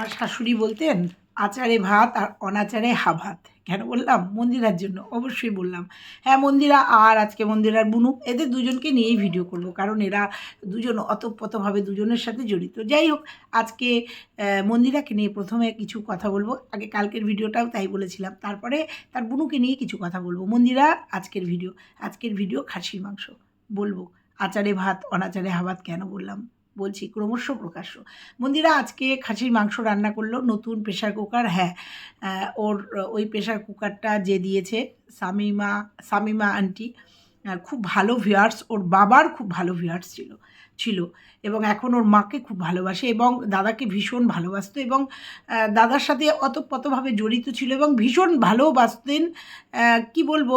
আমার শাশুড়ি বলতেন, আচারে ভাত আর অনাচারে হাভাত কেন বললাম? মন্দিরার জন্য, অবশ্যই বললাম। হ্যাঁ মন্দিরা আর, আজকে মন্দিরার বুনু, এদের দুজনকে নিয়েই ভিডিও করব, কারণ এরা দুজন অতপ্রতভাবে দুজনের সাথে জড়িত। যাই হোক, আজকে মন্দিরাকে নিয়ে প্রথমে কিছু কথা বলব। আগে কালকের ভিডিওটাও তাই বলেছিলাম। তারপরে তার বুনুকে নিয়ে কিছু কথা বলব। মন্দিরা, আজকের ভিডিও। আজকের ভিডিও খাসির মাংস। বলব, আচারে ভাত, অনাচারে হাভাত কেন? বললাম। বলছি, ক্রমশ প্রকাশ্য। মন্দিরা আজকে খাসির মাংস রান্না করল, নতুন প্রেশার কুকার হ্যাঁ। ওর, ওই প্রেশার কুকারটা যে দিয়েছে সামিমা সামিমা আন্টি খুব ভালো ভিউয়ার্স, ওর বাবার খুব ভালো ভিউয়ার্স ছিল ছিল। এবং এখন ওর মাকে খুব ভালোবাসে এবং দাদাকে ভীষণ ভালোবাসতো এবং দাদার সাথে অতপ্রতভাবে জড়িত ছিল এবং ভীষণ ভালোবাসতেন কি বলব?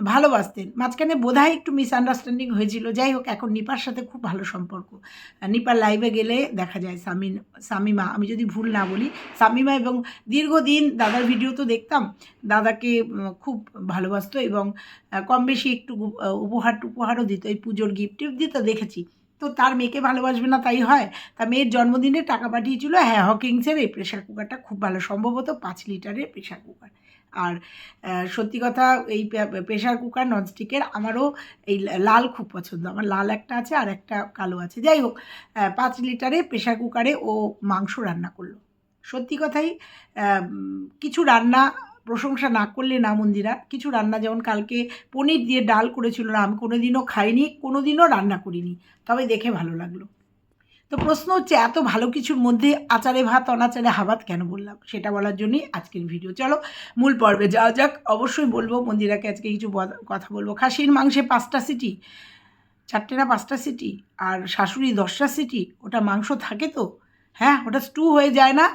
ভালোবাসতেন। মাঝখানে বোধহয় একটু মিসআন্ডারস্ট্যান্ডিং হয়েছিল। যাই হোক, এখন নিপার সাথে খুব ভালো সম্পর্ক। নিপার লাইভে গেলে দেখা যায় সামিন, সামিমা, আমি যদি ভুল না বলি, সামিমা এবং দীর্ঘদিন দাদার ভিডিও তো দেখতাম। দাদাকে খুব ভালোবাসতো এবং কম বেশি একটু উপহার উপহারও দিত, এই পুজোর গিফট দিত দেখেছি। তো তার মেয়েকে ভালোবাসবে না, তাই হয়। তা মেয়ের জন্মদিনে টাকা পাঠিয়েছিল হ্যাঁ হকিংসের এই প্রেশার কুকারটা খুব ভালো, সম্ভবত পাঁচ লিটারের প্রেশার কুকার আর সত্যি কথা এই প্রেশার কুকার ননস্টিকের আমারও এই লাল খুব পছন্দ। আমার লাল একটা আছে আর একটা কালো আছে। যাই হোক পাঁচ লিটারে প্রেশার কুকারে ও মাংস রান্না করল। সত্যি কথাই কিছু রান্না প্রশংসা না করলে না মন্দিরা, কিছু রান্না যেমন কালকে পনির দিয়ে ডাল করেছিল না, আমি কোনোদিনও খাইনি, কোনোদিনও রান্না করিনি, তবে দেখে ভালো লাগল। তো প্রশ্ন হচ্ছে, এত ভালো কিছুর মধ্যে আচারে ভাত, অনাচারে হাবাত কেন বললাম? সেটা বলার জন্যই আজকের ভিডিও চলো, মূল পর্বে যাওয়া যাক। অবশ্যই বলব, মন্দিরাকে আজকে কিছু কথা বলব। খাসির মাংসে পাঁচটা সিটি, চারটে না পাঁচটা সিটি, আর শাশুড়ি দশটা সিটি, ওটা মাংস থাকে তো? হ্যাঁ ওটা স্টু হয়ে যায় না?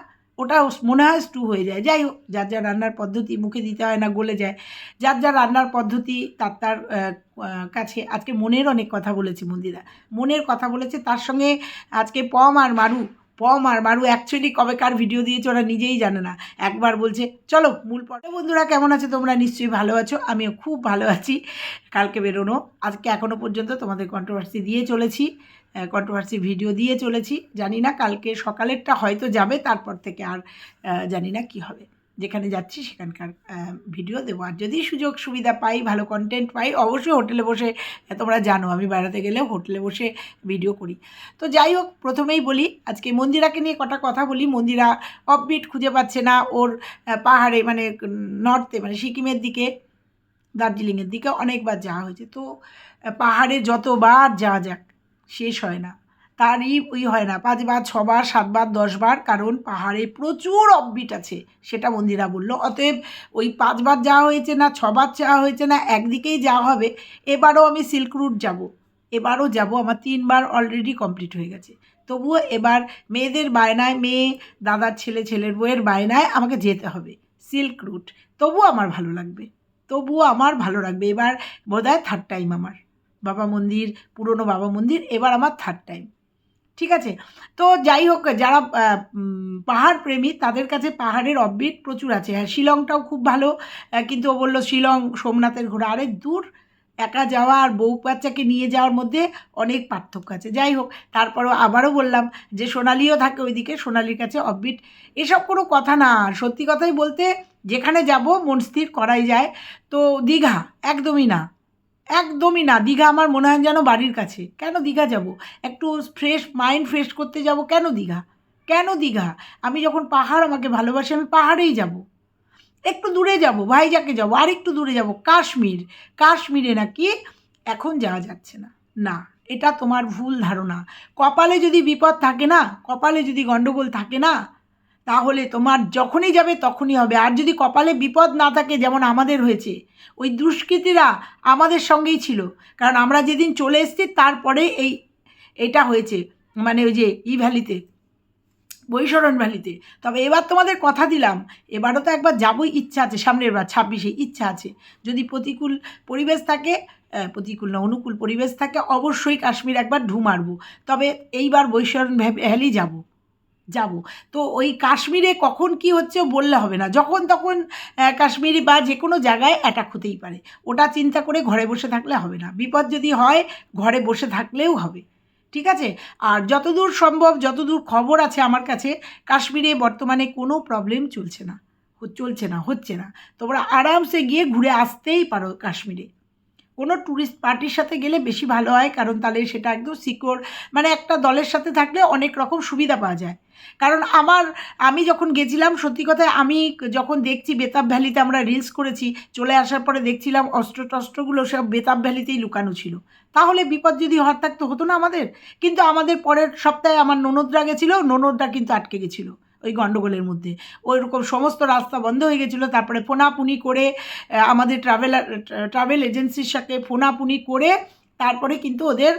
ওটা মনে হয় স্টু হয়ে যায়। যাই হোক, যার যা রান্নার পদ্ধতি মুখে দিতে হয় না, গলে যায়। যার যা রান্নার পদ্ধতি তার তার কাছে। আজকে মনের অনেক কথা বলেছে মন্দিরা। মনের কথা বলেছে, তার সঙ্গে আজকে পম আর মারু পম আর মারু অ্যাকচুয়ালি কবে কার ভিডিও দিয়েছে ওরা নিজেই জানে না। একবার বলছে, চলো, মূল পটে বন্ধুরা, কেমন আছে? তোমরা নিশ্চয়ই ভালো আছো। আমিও খুব ভালো আছি। কালকে বেরোনো, আজকে এখনও পর্যন্ত তোমাদের কন্ট্রোভার্সি দিয়ে চলেছি কন্ট্রোভার্সি ভিডিও দিয়ে চলেছি। জানি না কালকে সকালেরটা হয়তো যাবে, তারপর থেকে আর জানি না কি হবে। যেখানে যাচ্ছি সেখানকার ভিডিও দেবো আর যদি সুযোগ সুবিধা পাই, ভালো কন্টেন্ট পাই, অবশ্যই হোটেলে বসে তোমরা জানো, আমি বেড়াতে গেলেও হোটেলে বসে ভিডিও করি। তো যাই হোক, প্রথমেই বলি, আজকে মন্দিরাকে নিয়ে কটা কথা বলি। মন্দিরা অফবিট খুঁজে পাচ্ছে না, ওর পাহাড়ে মানে নর্থে মানে সিকিমের দিকে, দার্জিলিংয়ের দিকে অনেকবার যাওয়া হয়েছে। তো পাহাড়ে যতবার যাওয়া যাক, শেষ হয় না। তারই ওই হয় না। পাঁচবার, ছবার, সাতবার, দশবার, কারণ পাহাড়ে প্রচুর অফবিট আছে, সেটা মন্দিরা বলল। অতএব ওই পাঁচবার যাওয়া হয়েছে না, ছবার যাওয়া হয়েছে না, একদিকেই যাওয়া হবে। এবারও আমি সিল্ক রুট যাব। এবারও যাব, আমার তিনবার অলরেডি কমপ্লিট হয়ে গেছে। তবুও এবার মেয়েদের বায়নায়, মেয়ে, দাদার ছেলে, ছেলের বউয়ের বায়নায় আমাকে যেতে হবে সিল্ক রুট তবুও আমার ভালো লাগবে। তবুও আমার ভালো লাগবে। এবার বোধহয় থার্ড টাইম আমার। বাবা মন্দির, পুরনো বাবা মন্দির, এবার আমার থার্ড টাইম ঠিক আছে? তো যাই হোক, যারা পাহাড় প্রেমী, তাদের কাছে পাহাড়ের অববিট প্রচুর আছে। হ্যাঁ শিলংটাও খুব ভালো। কিন্তু ও বলল শিলং, সোমনাথের ঘোরা আরে দূর, একা যাওয়া আর বউ বাচ্চাকে নিয়ে যাওয়ার মধ্যে অনেক পার্থক্য আছে। যাই হোক, তারপরও আবারও বললাম যে সোনালিও থাকে ওইদিকে, সোনালির কাছে অববিট এসব কোনো কথা না। সত্যি কথাই বলতে, যেখানে যাব, মন স্থির করাই যায়। তো দীঘা, একদমই না। একদমই না। দীঘা আমার মনে হয় যেন বাড়ির কাছে। কেন দীঘা যাব? একটু ফ্রেশ মাইন্ড ফ্রেশ করতে যাব কেন দীঘা? কেন দীঘা? আমি যখন পাহাড় আমাকে ভালোবাসি, আমি পাহাড়েই যাব। একটু দূরে যাব, ভাইজাকে যাব আর একটু দূরে যাব, কাশ্মীর। কাশ্মীরে নাকি এখন যাওয়া যাচ্ছে না। না, এটা তোমার ভুল ধারণা। কপালে যদি বিপদ থাকে না, কপালে যদি গণ্ডগোল থাকে না তাহলে তোমার যখনই যাবে তখনই হবে। আর যদি কপালে বিপদ না থাকে, যেমন আমাদের হয়েছে, ওই দুষ্কৃতীরা আমাদের সঙ্গেই ছিল। কারণ আমরা যেদিন চলে এসেছি, তারপরে এই, এটা হয়েছে মানে ওই যে ই ভ্যালিতে, বৈশরণ ভ্যালিতে। তবে এবার তোমাদের কথা দিলাম, এবারও তো একবার যাবই ইচ্ছা আছে, সামনের বার, ছাব্বিশে ইচ্ছা আছে। যদি প্রতিকূল পরিবেশ থাকে প্রতিকূল না, অনুকূল পরিবেশ থাকে, অবশ্যই কাশ্মীর একবার ঢু মারবো। তবে এইবার বৈশরণ ভ্যালি যাব। যাব। তো ওই কাশ্মীরে কখন কি হচ্ছে বললে হবে না। যখন তখন কাশ্মীরি বা যে কোনো জায়গায় অ্যাটাক হতেই পারে। ওটা চিন্তা করে ঘরে বসে থাকলে হবে না। বিপদ যদি হয়, ঘরে বসে থাকলেও হবে। ঠিক আছে? আর যতদূর সম্ভব, যতদূর খবর আছে আমার কাছে, কাশ্মীরে বর্তমানে কোনো প্রবলেম চলছে না। চলছে না, হচ্ছে না। তোমরা আরামসে গিয়ে ঘুরে আসতেই পারো কাশ্মীরে। কোনো ট্যুরিস্ট পার্টির সাথে গেলে বেশি ভালো হয়, কারণ তাহলে সেটা একদম সিকিওর মানে একটা দলের সাথে থাকলে অনেক রকম সুবিধা পাওয়া যায়। কারণ আমার, আমি যখন গেছিলাম, সত্যি কথায় আমি যখন দেখছি বেতাব ভ্যালিতে আমরা রিলস করেছি, চলে আসার পরে দেখছিলাম অস্ত্র টস্ত্রগুলো সব বেতাব ভ্যালিতেই লুকানো ছিল। তাহলে বিপদ যদি হওয়ার থাকতো হতো না আমাদের, কিন্তু আমাদের পরের সপ্তাহে আমার ননদরা গেছিল, ননদরা কিন্তু আটকে গেছিল। ওই গণ্ডগোলের মধ্যে। ওইরকম সমস্ত রাস্তা বন্ধ হয়ে গেছিল, তারপরে ফোনাপুনি করে আমাদের ট্রাভেলার ট্রাভেল এজেন্সির সাথে ফোনাপুনি করে, তারপরে কিন্তু ওদের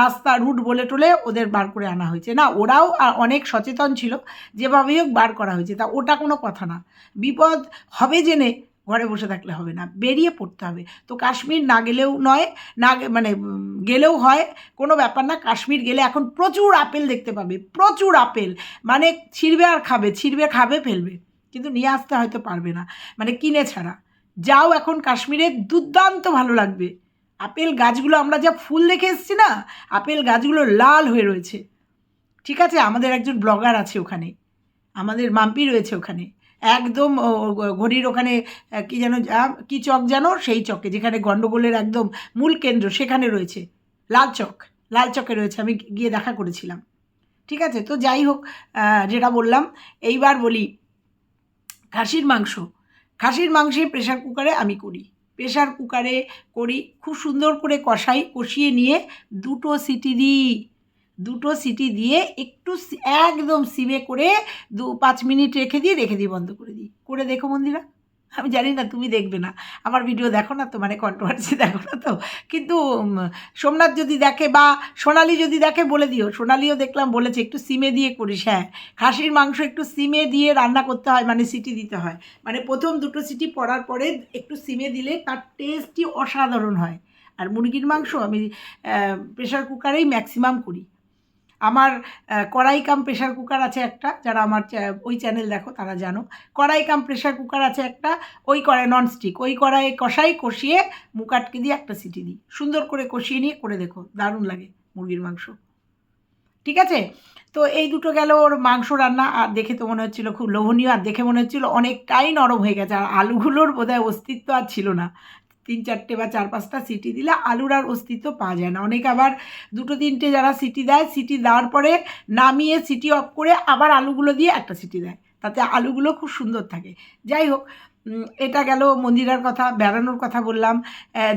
রাস্তা রুট বলে টোলে ওদের বার করে আনা হয়েছে। না, ওরাও অনেক সচেতন ছিল, যেভাবেই হোক বার করা হয়েছে। তা ওটা কোনো কথা না। বিপদ হবে জেনে ঘরে বসে থাকলে হবে না, বেরিয়ে পড়তে হবে। তো কাশ্মীর না গেলেও নয়, না মানে গেলেও হয়, কোনো ব্যাপার না, কাশ্মীর গেলে এখন প্রচুর আপেল দেখতে পাবে, প্রচুর আপেল। মানে ছিঁড়বে আর খাবে, ছিঁড়বে, খাবে, ফেলবে। কিন্তু নিয়ে আসতে হয়তো পারবে না। মানে কিনে ছাড়া। যাও এখন কাশ্মীরে, দুর্দান্ত ভালো লাগবে। আপেল গাছগুলো, আমরা যা ফুল দেখে এসেছি না, আপেল গাছগুলো লাল হয়ে রয়েছে। ঠিক আছে, আমাদের একজন ব্লগার আছে ওখানে। আমাদের মাম্পি রয়েছে ওখানে। একদম ঘড়ির ওখানে কি যেন কি চক যেন, সেই চকে, যেখানে গণ্ডগোলের একদম মূল কেন্দ্র, সেখানে রয়েছে। লাল চক, লাল চকে রয়েছে, আমি গিয়ে দেখা করেছিলাম। ঠিক আছে? তো যাই হোক যেটা বললাম, এইবার বলি, খাসির মাংস। খাসির মাংসে প্রেশার কুকারে আমি করি। প্রেশার কুকারে করি, খুব সুন্দর করে কষাই, কষিয়ে নিয়ে দুটো সিটি দিই। দুটো সিটি দিয়ে একটু একদম সিমে করে দু পাঁচ মিনিট রেখে দিয়ে রেখে দিয়ে বন্ধ করে দিই। করে দেখো মন্দিরা। আমি জানি না, তুমি দেখবে না। আমার ভিডিও দেখো না তো মানে কন্ট্রোভার্সি দেখো না তো। কিন্তু সোমনাথ যদি দেখে বা সোনালি যদি দেখে, বলে দিও। সোনালিও দেখলাম বলেছে, একটু সিমে দিয়ে করিস হ্যাঁ। খাসির মাংস একটু সিমে দিয়ে রান্না করতে হয় মানে সিটি দিতে হয়। মানে প্রথম দুটো সিটি পড়ার পরে একটু সিমে দিলে তার টেস্টই অসাধারণ হয়। আর মুরগির মাংস আমি প্রেশার কুকারেই ম্যাক্সিমাম করি। আমার কড়াই কাম প্রেশার কুকার আছে একটা, যারা আমার ওই চ্যানেল দেখো, তারা জানো। কড়াই কাম প্রেশার কুকার আছে একটা, ওই কড়াই ননস্টিক ওই কড়াই কষাই কষিয়ে মুখ দিয়ে একটা সিটি দিই। সুন্দর করে কষিয়ে নিয়ে করে দেখো, দারুণ লাগে মুরগির মাংস। ঠিক আছে? তো এই দুটো গেল ওর মাংস রান্না, আর দেখে তো মনে হচ্ছিল খুব লোভনীয়, আর দেখে মনে হচ্ছিল অনেকটাই নরম হয়ে গেছে, আর আলুগুলোর বোধহয় অস্তিত্ব আর ছিল না। তিন চারটে বা চার পাঁচটা সিটি দিলে আলুর আর অস্তিত্ব পাওয়া যায় না। অনেক আবার দুটো তিনটে যারা সিটি দেয়, সিটি দেওয়ার পরে নামিয়ে সিটি অফ করে আবার আলুগুলো দিয়ে একটা সিটি দেয়। তাতে আলুগুলো খুব সুন্দর থাকে। যাই হোক এটা গেল মন্দিরার কথা, বেড়ানোর কথা বললাম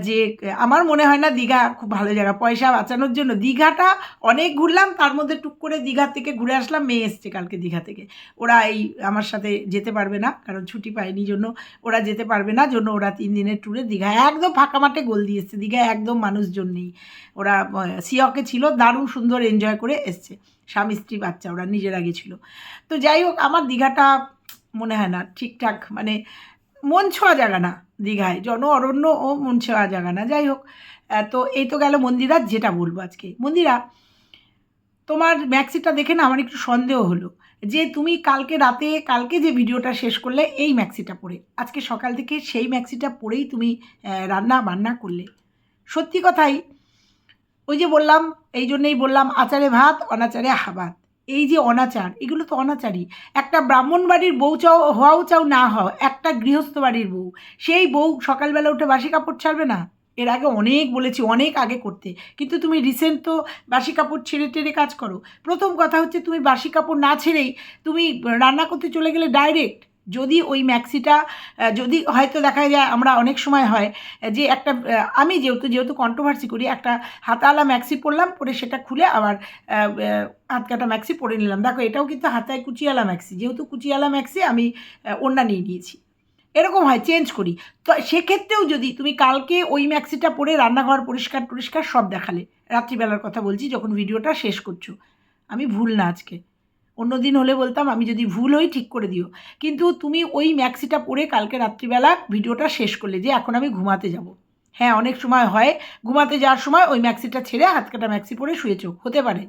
যে, আমার মনে হয় না দীঘা খুব ভালো জায়গা। পয়সা বাঁচানোর জন্য দীঘাটা অনেক ঘুরলাম, তার মধ্যে টুক করে দীঘা থেকে ঘুরে আসলাম, মেয়ে এসছে কালকে দীঘা থেকে। ওরা এই আমার সাথে যেতে পারবে না, কারণ ছুটি পায়নি জন্য ওরা যেতে পারবে না, জন্য ওরা তিন দিনের ট্যুরে দীঘা, একদম ফাঁকা মাঠে গোল দিয়ে এসছে। দীঘায় একদম মানুষজন নেই। ওরা সিয়কে ছিল, দারুণ সুন্দর এনজয় করে এসছে। স্বামী, স্ত্রী, বাচ্চা, ওরা নিজেরা গেছিল তো যাই হোক, আমার দীঘাটা মনে হয় না ঠিকঠাক মানে মন ছোঁয়া জায়গা না দীঘায়, জন অরণ্য ও মন ছোঁয়া জায়গা না। যাই হোক তো এই তো গেল মন্দিরা, যেটা বলব আজকে। মন্দিরা, তোমার ম্যাক্সিটা দেখে না আমার একটু সন্দেহ হলো যে তুমি কালকে রাতে, কালকে যে ভিডিওটা শেষ করলে এই ম্যাক্সিটা পরে আজকে সকাল থেকে সেই ম্যাক্সিটা পরেই তুমি রান্না বান্না করলে। সত্যি কথাই, ওই যে বললাম, এই জন্যেই বললাম, আচারে ভাত, অনাচারে হাবাত। এই যে অনাচার, এগুলো তো অনাচারই। একটা ব্রাহ্মণ বাড়ির বউ চাও, হওয়াও চাও না হও একটা গৃহস্থ বাড়ির বউ, সেই বউ সকালবেলা উঠে বাসি কাপড় ছাড়বে না? এর আগে অনেক বলেছি, অনেক আগে করতে। কিন্তু তুমি রিসেন্ট তো বাসি কাপড় ছেড়ে টেড়ে কাজ করো। প্রথম কথা হচ্ছে তুমি বাসি কাপড় না ছেড়েই তুমি রান্না করতে চলে গেলে ডাইরেক্ট যদি ওই ম্যাক্সিটা যদি হয়তো দেখা যায় আমরা অনেক সময় হয় যে একটা আমি যেহেতু যেহেতু কন্ট্রোভার্সি করি, একটা হাতাওয়ালা ম্যাক্সি পরলাম, পরে সেটা খুলে আবার হাত কাটা ম্যাক্সি পরে নিলাম। দেখো, এটাও কিন্তু হাতায় কুচিয়ালা ম্যাক্সি যেহেতু কুচিয়ালা ম্যাক্সি আমি ওড়না নিয়ে নিয়েছি। এরকম হয় চেঞ্জ করি। তো সেক্ষেত্রেও যদি তুমি কালকে ওই ম্যাক্সিটা পরে রান্নাঘর পরিষ্কার পরিষ্কার সব দেখালে, রাত্রিবেলার কথা বলছি, যখন ভিডিওটা শেষ করছ। আমি ভুল না আজকে। অন্য দিন হলে বলতাম, আমি যদি ভুল হই ঠিক করে দিও। কিন্তু তুমি ওই ম্যাক্সিটা পরে কালকে রাত্রিবেলা ভিডিওটা শেষ করলে যে এখন আমি ঘুমাতে যাব। হ্যাঁ অনেক সময় হয়, ঘুমাতে যাওয়ার সময় ওই ম্যাক্সিটা ছেড়ে হাত কাটা ম্যাক্সি পরে শুয়েছো, হতে পারে।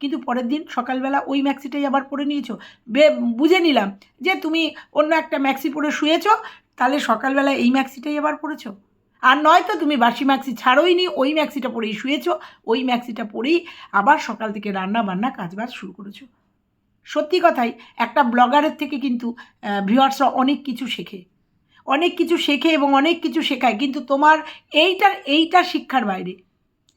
কিন্তু পরের দিন সকালবেলা ওই ম্যাক্সিটাই আবার পরে নিয়েছো। বুঝে নিলাম যে তুমি অন্য একটা ম্যাক্সি পরে শুয়েছো, তাহলে সকালবেলা এই ম্যাক্সিটাই আবার পরেছো। আর নয়তো তুমি বাসি ম্যাক্সি ছাড়োই নি ওই ম্যাক্সিটা পরেই শুয়েছো, ওই ম্যাক্সিটা পরেই আবার সকাল থেকে রান্না বান্না কাজবাজ শুরু করেছ। সত্যি কথাই, একটা ব্লগারের থেকে কিন্তু ভিউয়ার্সরা অনেক কিছু শেখে। অনেক কিছু শেখে এবং অনেক কিছু শেখায়, কিন্তু তোমার এইটার, এইটা শিক্ষার বাইরে।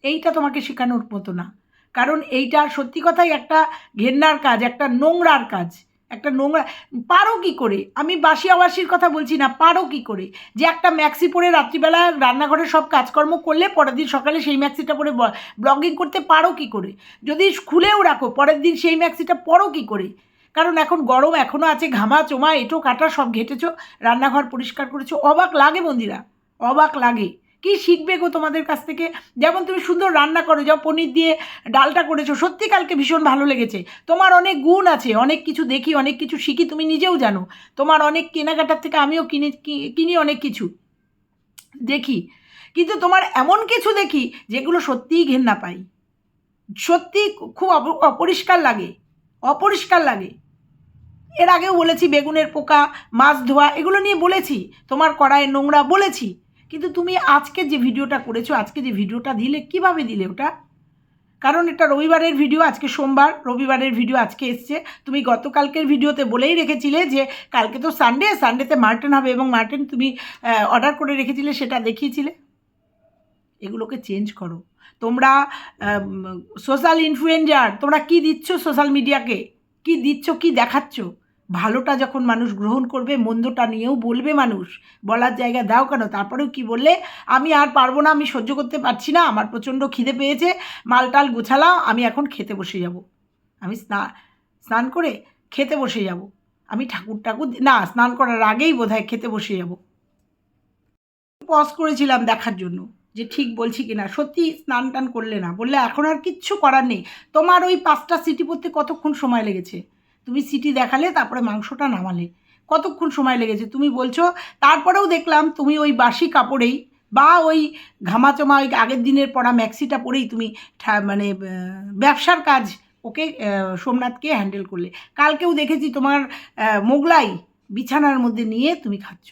এইটা তোমাকে শেখানোর মতো না। কারণ এইটা সত্যি কথাই একটা ঘেন্নার কাজ, একটা নোংরার কাজ। একটা নোংরা, পারো কি করে? আমি বাসি আবাসির কথা বলছি না, পারো কি করে? যে একটা ম্যাক্সি পরে রাত্রিবেলা রান্নাঘরে সব কাজকর্ম করলে পরের দিন সকালে সেই ম্যাক্সিটা পরে ব্লগিং করতে পারো কি করে? যদি খুলেও রাখো, পরের দিন সেই ম্যাক্সিটা পরো কি করে? কারণ এখন গরম এখনও আছে, ঘামা, চোমা, এটো, কাটা সব ঘেটেছো, রান্নাঘর পরিষ্কার করেছ, অবাক লাগে মন্দিরা অবাক লাগে। কি শিখবে গো তোমাদের কাছ থেকে? যেমন তুমি সুন্দর রান্না করো যাও পনির দিয়ে ডালটা করেছ, সত্যি কালকে ভীষণ ভালো লেগেছে। তোমার অনেক গুণ আছে, অনেক কিছু দেখি, অনেক কিছু শিখি, তুমি নিজেও জানো। তোমার অনেক কেনাকাটার থেকে আমিও কিনে কিনি অনেক কিছু দেখি। কিন্তু তোমার এমন কিছু দেখি যেগুলো সত্যিই ঘেন্না পাই। সত্যি খুব অপ- অপরিষ্কার লাগে অপরিষ্কার লাগে। এর আগেও বলেছি, বেগুনের পোকা, মাছ ধোয়া, এগুলো নিয়ে বলেছি, তোমার কড়াইয়ের নোংরা বলেছি। কিন্তু তুমি আজকে যে ভিডিওটা করেছ, আজকে যে ভিডিওটা দিলে, কীভাবে দিলে ওটা? কারণ এটা রবিবারের ভিডিও, আজকে সোমবার, রবিবারের ভিডিও আজকে এসছে। তুমি গতকালকের ভিডিওতে বলেই রেখেছিলে যে কালকে তো সানডে সানডেতে মার্টেন হবে এবং মার্টেন তুমি অর্ডার করে রেখেছিলে, সেটা দেখিয়েছিলে। এগুলোকে চেঞ্জ করো। তোমরা সোশ্যাল ইনফ্লুয়েঞ্জার তোমরা কি দিচ্ছ সোশ্যাল মিডিয়াকে কি দিচ্ছ, কি দেখাচ্ছ? ভালোটা যখন মানুষ গ্রহণ করবে, মন্দটা নিয়েও বলবে মানুষ, বলার জায়গা দাও কেন? তারপরেও কি বললে? আমি আর পারব না, আমি সহ্য করতে পারছি না, আমার প্রচণ্ড খিদে পেয়েছে, মালটাল গুছালাম, আমি এখন খেতে বসে যাব। আমি স্নান স্নান করে খেতে বসে যাব। আমি ঠাকুর ঠাকুর না, স্নান করার আগেই বোধহয় খেতে বসে যাব। পজ করেছিলাম দেখার জন্য, যে ঠিক বলছি কি না সত্যি স্নান টান করলে না, বললে এখন আর কিচ্ছু করার নেই। তোমার ওই পাঁচটা সিটি পড়তে কতক্ষণ সময় লেগেছে? তুমি সিটি দেখালে, তারপরে মাংসটা নামালে। কতক্ষণ সময় লেগেছে? তুমি বলছো, তারপরেও দেখলাম তুমি ওই বাসি কাপড়েই বা ওই ঘামাচমা, ওই আগের দিনের পড়া ম্যাক্সিটা পরেই তুমি মানে ব্যবসার কাজ ওকে সোমনাথকে হ্যান্ডেল করলে। কালকেও দেখেছি তোমার মোগলাই বিছানার মধ্যে নিয়ে তুমি খাচ্ছ।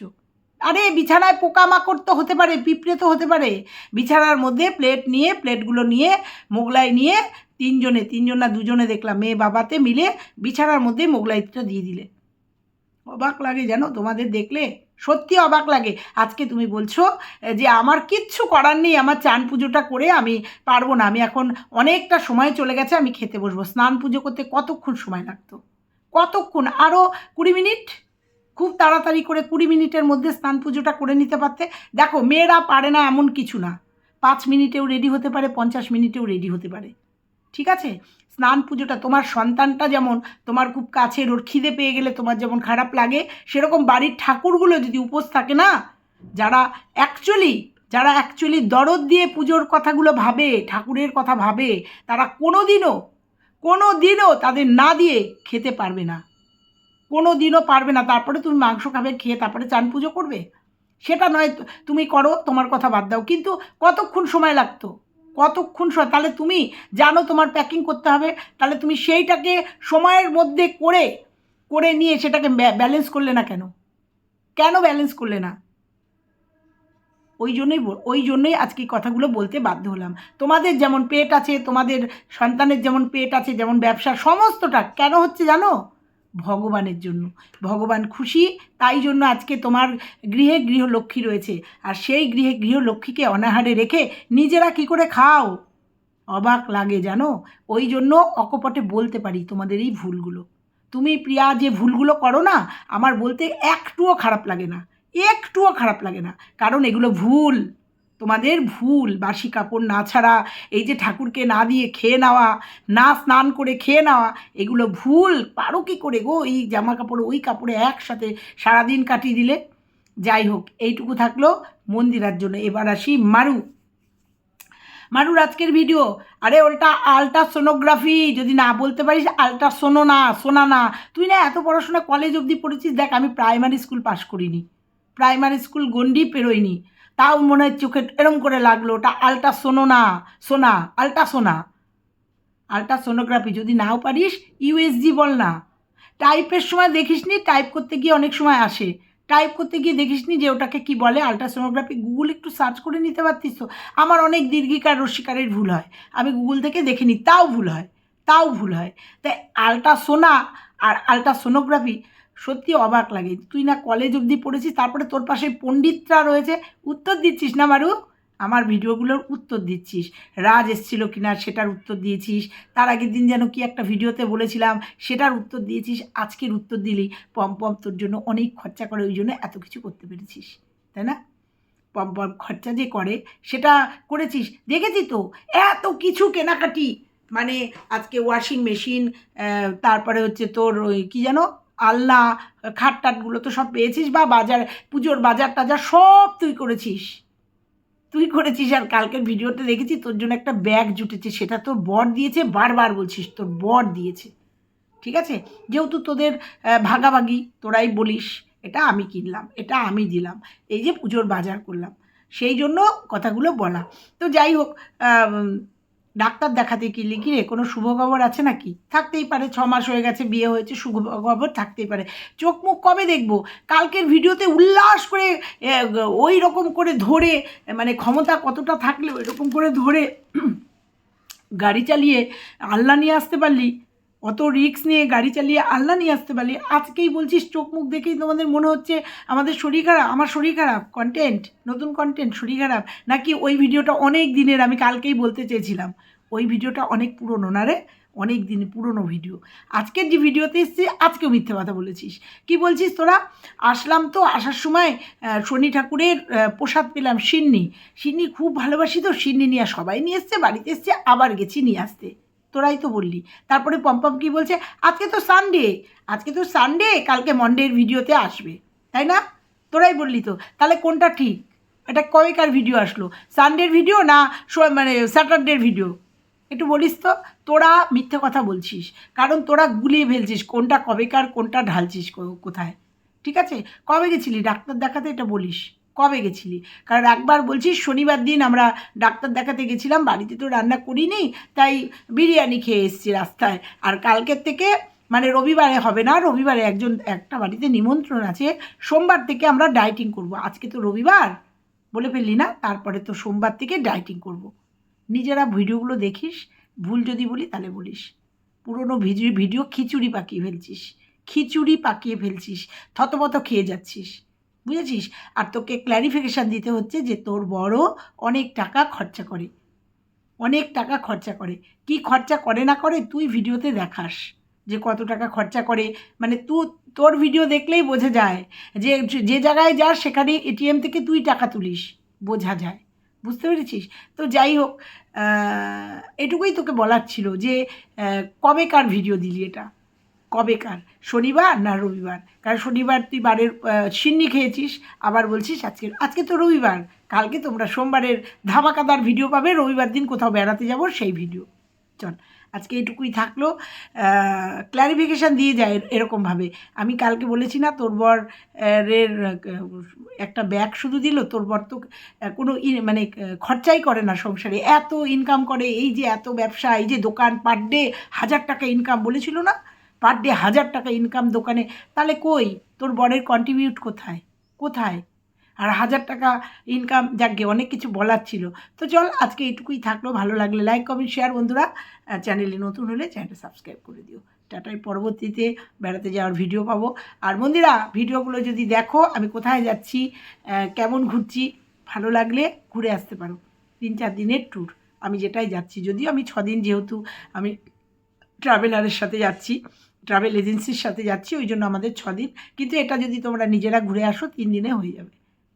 আরে, বিছানায় পোকামাকড় তো হতে পারে, পিঁপড়ে তো হতে পারে। বিছানার মধ্যে প্লেট নিয়ে, প্লেটগুলো নিয়ে, মোগলাই নিয়ে, তিনজনে, তিনজন না দুজনে দেখলাম, মেয়ে বাবাতে মিলে বিছানার মধ্যে মোগলাইটা দিয়ে দিলে। অবাক লাগে জানো, তোমাদের দেখলে? সত্যি অবাক লাগে। আজকে তুমি বলছো যে আমার কিচ্ছু করার নেই, আমার চান পুজোটা করে আমি পারব না। আমি এখন অনেকটা সময় চলে গেছে, আমি খেতে বসবো। স্নান পুজো করতে কতক্ষণ সময় লাগতো? কতক্ষণ? আরও কুড়ি মিনিট? খুব তাড়াতাড়ি করে কুড়ি মিনিটের মধ্যে স্নান পুজোটা করে নিতে পারতে। দেখো, মেয়েরা পারে না এমন কিছু না। পাঁচ মিনিটেও রেডি হতে পারে, পঞ্চাশ মিনিটেও রেডি হতে পারে। ঠিক আছে? স্নান পুজোটা, তোমার সন্তানটা যেমন, তোমার খুব কাছের, ওর খিদে পেয়ে গেলে তোমার যেমন খারাপ লাগে, সেরকম বাড়ির ঠাকুরগুলো যদি উপোস থাকে না, যারা অ্যাকচুয়ালি যারা অ্যাকচুয়ালি দরদ দিয়ে পুজোর কথাগুলো ভাবে, ঠাকুরের কথা ভাবে, তারা কোনো দিনও কোনো দিনও তাদের না দিয়ে খেতে পারবে না। কোনো দিনও পারবে না। তারপরে তুমি মাংস খাবে, খেয়ে তারপরে চান পুজো করবে? সেটা নয়, তুমি করো, তোমার কথা বাদ দাও। কিন্তু কতক্ষণ সময় লাগতো? কতক্ষণ সময়? তাহলে তুমি জানো তোমার প্যাকিং করতে হবে। তাহলে তুমি সেইটাকে সময়ের মধ্যে করে করে নিয়ে সেটাকে ব্যালেন্স করলে না কেন? কেন ব্যালেন্স করলে না? ওই জন্যই ওই জন্যই আজকে কথাগুলো বলতে বাধ্য হলাম। তোমাদের যেমন পেট আছে, তোমাদের সন্তানের যেমন পেট আছে, যেমন ব্যবসা, সমস্তটা কেন হচ্ছে জানো? ভগবানের জন্য। ভগবান খুশি, তাই জন্য আজকে তোমার গৃহে গৃহলক্ষ্মী রয়েছে। আর সেই গৃহে গৃহলক্ষ্মীকে অনাহারে রেখে নিজেরা কি করে খাও? অবাক লাগে জানো? ওই জন্য অকপটে বলতে পারি তোমাদের এই ভুলগুলো। তুমি প্রিয়া যে ভুলগুলো করো না, আমার বলতে একটুও খারাপ লাগে না। একটুও খারাপ লাগে না। কারণ এগুলো ভুল। তোমাদের ভুল, বাসি কাপড় না ছাড়া, এই যে ঠাকুরকে না দিয়ে খেয়ে নেওয়া, না স্নান করে খেয়ে নেওয়া, এগুলো ভুল, পারো কি করে গো? এই জামা কাপড়, ওই কাপড়ে একসাথে সারাদিন কাটিয়ে দিলে? যাই হোক, এইটুকু থাকল মন্দিরার জন্য। এবার আসি মারু। মারুর আজকের ভিডিও। আরে, ওটা আলট্রাসোনোগ্রাফি। যদি না বলতে পারিস, আলট্রাসোনো না, সোনা না। তুই না এত পড়াশোনা কলেজ অবধি পড়েছিস? দেখ, আমি প্রাইমারি স্কুল পাশ করিনি। প্রাইমারি স্কুল গন্ডি পেরোইনি তাও মনে হয় চোখে এরম করে লাগল। ওটা আলট্রাসোনো না সোনা আলট্রাসোনা আলট্রাসোনোগ্রাফি যদি নাও পারিস ইউএসজি বল না। টাইপের সময় দেখিসনি টাইপ করতে গিয়ে অনেক সময় আসে। টাইপ করতে গিয়ে দেখিসনি যে ওটাকে কি বলে? আলট্রাসোনোগ্রাফি গুগল একটু সার্চ করে নিতে পারতিস তো? আমার অনেক দীর্ঘিকার রস্বীকারের ভুল হয়। আমি গুগল থেকে দেখে তাও ভুল হয়। তাও ভুল হয়। তাই আলট্রাসোনা আর আলট্রাসোনোগ্রাফি সত্যি অবাক লাগে। তুই না কলেজ অবধি পড়েছিস, তারপরে তোর পাশে পণ্ডিতরা রয়েছে, উত্তর দিচ্ছিস না মারু? আমার ভিডিওগুলোর উত্তর দিচ্ছিস। রাজ এসেছিল কিনা সেটার উত্তর দিয়েছিস। তার আগের দিন যেন কি একটা ভিডিওতে বলেছিলাম, সেটার উত্তর দিয়েছিস, আজকের উত্তর দিলি। পম পম তোর জন্য অনেক খরচা করে, ওই জন্য এত কিছু করতে পেরেছিস। তাই না? পম পম খরচা যে করে, সেটা করেছিস? দেখেছি তো, এত কিছু কেনাকাটি। মানে আজকে ওয়াশিং মেশিন তারপরে হচ্ছে তোর ওই কী যেন? আলনা খাট টাটগুলো তো সব পেয়েছিস, বা বাজার, পুজোর বাজার টাজার সব তুই করেছিস। তুই করেছিস আর কালকের ভিডিওতে দেখেছি, তোর জন্য একটা ব্যাগ জুটেছে, সেটা তোর বর দিয়েছে, বারবার বলছিস, তোর বর দিয়েছে। ঠিক আছে? যেহেতু তোদের ভাগাভাগি, তোরাই বলিস, এটা আমি কিনলাম, এটা আমি দিলাম, এই যে পুজোর বাজার করলাম, সেই জন্য কথাগুলো বলা। তো যাই হোক ডাক্তার দেখাতে কি লিখি রে, কোনো শুভ খবর আছে নাকি? থাকতেই পারে, ছ মাস হয়ে গেছে, বিয়ে হয়েছে, শুভ খবর থাকতেই পারে। চোখ মুখ কবে দেখব? কালকের ভিডিওতে উল্লাস করে ওই রকম করে ধরে মানে ক্ষমতা কতটা থাকলে ওই রকম করে ধরে, গাড়ি চালিয়ে আল্লাহ নিয়ে আসতে পারলি? অত রিস্ক নিয়ে গাড়ি চালিয়ে আল্লাহ নিয়ে আসতে পারলি। আজকেই বলছিস চোখ মুখ দেখেই তোমাদের মনে হচ্ছে আমাদের শরীর খারাপ, আমার শরীর খারাপ। কন্টেন্ট নতুন কন্টেন্ট শরীর খারাপ? নাকি ওই ভিডিওটা অনেক দিনের, আমি কালকেই বলতে চেয়েছিলাম। ওই ভিডিওটা অনেক পুরনো না রে? অনেক দিন পুরনো ভিডিও। আজকের যে ভিডিওতে এসেছি, আজকেও মিথ্যে কথা বলেছিস। কি বলছিস তোরা? আসলাম তো আসার সময় শনি ঠাকুরের প্রসাদ পেলাম সিন্নি। সিন্নি খুব ভালোবাসি তো, সিন্নি নিয়ে সবাই নিয়ে এসছে, বাড়িতে এসছে, আবার গেছি নিয়ে আসতে। তোরাই তো বললি। তারপরে পম্পম কি বলছে, আজকে তো সানডে আজকে তো সানডে কালকে মন্ডের ভিডিওতে আসবে, তাই না? তোরাই বললি তো, তাহলে কোনটা ঠিক? এটা কবেকার ভিডিও আসলো? সানডের ভিডিও না মানে স্যাটারডের ভিডিও? একটু বলিস তো, তোরা মিথ্যে কথা বলছিস, কারণ তোরা গুলিয়ে ফেলছিস কোনটা কবেকার, কোনটা ঢালছিস কোথায়? ঠিক আছে? কবে গেছিলি? ডাক্তার দেখাতে এটা বলিস। কবে গেছিলি? কারণ একবার বলছিস শনিবার দিন আমরা ডাক্তার দেখাতে গেছিলাম, বাড়িতে তো রান্না করিনি, তাই বিরিয়ানি খেয়ে এসছি রাস্তায়। আর কালকের থেকে মানে রবিবারে হবে না, রবিবারে একজন, একটা বাড়িতে নিমন্ত্রণ আছে, সোমবার থেকে আমরা ডায়েটিং করব। আজকে তো রবিবার, বলে ফেললি না? তারপরে তো সোমবার থেকে ডায়েটিং করব। নিজেরা ভিডিওগুলো দেখিস, ভুল যদি বলি তাহলে বলিস। পুরনো ভিডিও ভিডিও খিচুড়ি পাকিয়ে ফেলছিস, খিচুড়ি পাকিয়ে ফেলছিস, থতমত খেয়ে যাচ্ছিস। বুঝেছিস? আর তোকে ক্ল্যারিফিকেশান দিতে হচ্ছে যে তোর বড় অনেক টাকা খরচা করে। অনেক টাকা খরচা করে। কি খরচা করে না করে তুই ভিডিওতে দেখাস যে কত টাকা খরচা করে। মানে তু, তোর ভিডিও দেখলেই বোঝা যায় যে যে জায়গায় যাস সেখানে এটিএম থেকে তুই টাকা তুলিস। বোঝা যায়। বুঝতে পেরেছিস? তো যাই হোক এটুকুই তোকে বলার ছিল যে কবেকার ভিডিও দিলি এটা? কবেকার শনিবার না রবিবার? কারণ শনিবার তুই বারের সিন্নি খেয়েছিস, আবার বলছিস আজকে আজকে তো রবিবার। কালকে তোমরা সোমবারের ধামাকাদার ভিডিও পাবে, রবিবার দিন কোথাও বেড়াতে যাব সেই ভিডিও। চল, আজকে এটুকুই থাকল। ক্ল্যারিফিকেশান দিয়ে যায় এর- এরকমভাবে। আমি কালকে বলেছি না, তোর বর এর একটা ব্যাগ শুধু দিল, তোর বর তো কোনো মানে খরচাই করে না সংসারে। এত ইনকাম করে, এই যে এত ব্যবসা, এই যে দোকান পার ডে হাজার টাকা ইনকাম বলেছিল না? পার ডে হাজার টাকা ইনকাম দোকানে, তাহলে কই? তোর বরের কন্ট্রিবিউট কোথায়? কোথায়? আর হাজার টাকা ইনকাম যাকে অনেক কিছু বলার ছিল। তো চল, আজকে এটুকুই থাকল। ভালো লাগলে লাইক কমেন্ট শেয়ার বন্ধুরা। চ্যানেলে নতুন হলে চ্যানেলটা সাবস্ক্রাইব করে দিও। টাটাই পরবর্তীতে বেড়াতে যাওয়ার ভিডিও পাবো। আর বন্ধুরা ভিডিওগুলো যদি দেখো, আমি কোথায় যাচ্ছি কেমন ঘুরছি, ভালো লাগলে ঘুরে আসতে পারো। তিন চার দিনের ট্যুর আমি যেটাই যাচ্ছি, যদিও আমি ছদিন যেহেতু, আমি ট্রাভেলারের সাথে যাচ্ছি, ট্রাভেল এজেন্সির সাথে যাচ্ছি, ওই জন্য আমাদের দিন। কিন্তু এটা যদি তোমরা নিজেরা ঘুরে আসো, তিন দিনে হয়ে যাবে।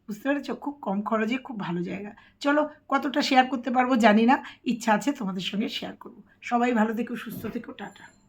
বুঝতে পেরেছ? খুব কম খরচে খুব ভালো জায়গা। চলো, কতটা শেয়ার করতে পারব জানি না। ইচ্ছা আছে তোমাদের সঙ্গে শেয়ার করব। সবাই ভালো থেকো, সুস্থ থেকো, টাটা।